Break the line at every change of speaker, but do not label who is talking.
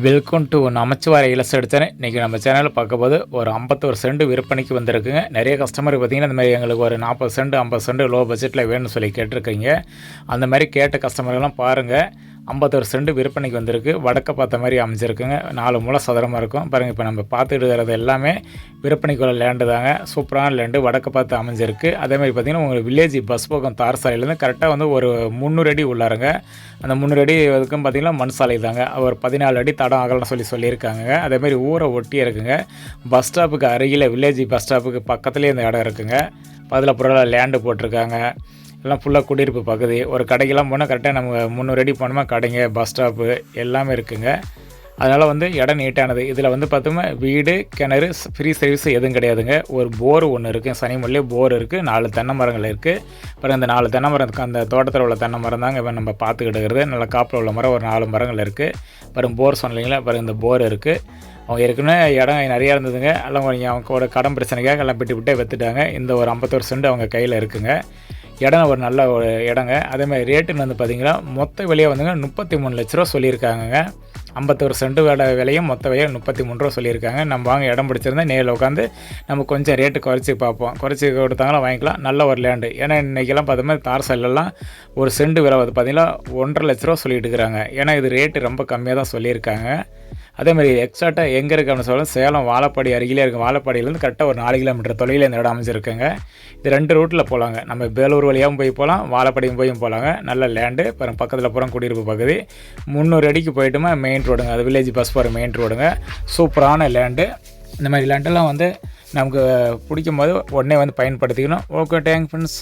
Welcome to நமச்சிவார இலசு எடுத்தேன் இன்றைக்கி நம்ம சேனலில் பார்க்கும்போது ஒரு ஐம்பத்தோரு சென்ட் விற்பனைக்கு வந்திருக்குங்க. நிறைய கஸ்டமர் பார்த்தீங்கன்னா இந்த மாதிரி எங்களுக்கு ஒரு நாற்பது சென்ட் ஐம்பது சென்ட் லோ பட்ஜெட்டில் வேணும்னு சொல்லி கேட்டிருக்கீங்க. அந்த மாதிரி கேட்ட கஸ்டமர்லாம் பாருங்கள் ஐம்பத்தொரு சென்ட் விற்பனைக்கு வந்திருக்கு. வடக்க பார்த்த மாதிரி அமைஞ்சிருக்குங்க. நாலு மூளை சதுரமாக இருக்கும். பாருங்கள் இப்போ நம்ம பார்த்துட்டு இருக்கிறது எல்லாமே விற்பனைக்குள்ள லேண்டு தாங்க. சூப்பரான லேண்டு வடக்க பார்த்து அமைஞ்சிருக்கு. அதே மாதிரி பார்த்தீங்கன்னா உங்களுக்கு வில்லேஜ் பஸ் போக்கம் தார் சாலையிலேருந்து கரெக்டாக வந்து ஒரு முந்நூறு அடி உள்ளாருங்க. அந்த முந்நூறு அடி இதுக்கும் பார்த்தீங்கன்னா மண் சாலை தாங்க. ஒரு பதினாலு அடி தடம் அகலம்னு சொல்லி சொல்லியிருக்காங்க. அதேமாதிரி ஊரை ஒட்டி இருக்குங்க. பஸ் ஸ்டாப்புக்கு அருகில் வில்லேஜ் பஸ் ஸ்டாப்புக்கு பக்கத்துலேயே இந்த இடம் இருக்குங்க. பதில் புறல லேண்டு போட்டிருக்காங்க. எல்லாம் ஃபுல்லாக குடியிருப்பு பகுதி. ஒரு கடைக்கெல்லாம் போனால் கரெக்டாக நம்ம முந்நூறு அடி போனோமா கடைங்க பஸ் ஸ்டாப்பு எல்லாமே இருக்குங்க. அதனால் வந்து இடம் நீட்டானது இதில் வந்து பார்த்தோம்னா வீடு கிணறு ஃப்ரீ சர்வீஸ் எதுவும் கிடையாதுங்க. ஒரு போர் ஒன்று இருக்குது சனிமல்லே போர் இருக்குது நாலு தென்னை மரங்கள் இருக்குது அப்புறம் இந்த நாலு தென்னை மரம் அந்த தோட்டத்தில் உள்ள தென்னை மரம் தாங்க இப்போ நம்ம பார்த்துக்கிட்டு இருக்கிறது. நல்ல காப்பில் உள்ள மரம் ஒரு நாலு மரங்கள் இருக்குது அப்புறம் போர் சொன்னீங்களா அப்புறம் இந்த போர் இருக்குது அவங்க ஏற்கனவே இடம் நிறையா இருந்ததுங்க. எல்லாம் கொஞ்சம் அவங்களோட கடன் பிரச்சனைக்காக எல்லாம் விட்டு விட்டே விற்றுட்டாங்க இந்த ஒரு ஐம்பத்தோரு சென்ட் அவங்க கையில் இருக்குங்க. இடம் ஒரு நல்ல ஒரு இடங்க. அதேமாதிரி ரேட்டுன்னு வந்து பார்த்தீங்கன்னா மொத்த விலையை வந்துங்க முப்பத்தி மூணு லட்ச ரூபா சொல்லியிருக்காங்கங்க. ஐம்பத்தோரு சென்ட் வேலை விலையும் மொத்த விலையும் முப்பத்தி மூணு ரூபா சொல்லியிருக்காங்க. நம்ம வாங்க இடம் பிடிச்சிருந்தா நேரில் உட்காந்து நம்ம கொஞ்சம் ரேட்டு குறைச்சி பார்ப்போம். குறைச்சி கொடுத்தாங்களா வாங்கிக்கலாம். நல்ல ஒரு லேண்டு ஏன்னா இன்றைக்கெல்லாம் பார்த்தோம்னா தார் செல்லெல்லாம் ஒரு சென்ட் விலை வந்து பார்த்தீங்கன்னா ஒன்றரை லட்ச ரூபா சொல்லிட்டு இருக்கிறாங்க. ஏன்னா இது ரேட்டு ரொம்ப கம்மியாக தான் சொல்லியிருக்காங்க. அதே மாதிரி எக்ஸாக்டாக எங்கே இருக்குது அப்படின்னு சொல்ல சேலம் வாழப்பாடி அருகிலே இருக்குது வாழப்பாடியிலேருந்து கரெக்டாக ஒரு நாலு கிலோமீட்டர் தொலைவில் இந்த இடம் அமைஞ்சிருக்குங்க. இது ரெண்டு ரூட்டில் போகலாங்க நம்ம பேலூர் வழியாகவும் போய் போகலாம். வாழப்பாடியும் போயும் போகலாங்க நல்ல லேண்டு அப்புறம் பக்கத்தில் புறம் குடியிருப்பு பகுதி. முந்நூறு அடிக்கு போயிட்டுமா மெயின் ரோடுங்க அது வில்லேஜ் பஸ் போகிற மெயின் ரோடுங்க சூப்பரான லேண்டு இந்த மாதிரி லேண்டெல்லாம் வந்து நமக்கு பிடிக்கும் போது உடனே வந்து பயன்படுத்திக்கணும். Okay thank friends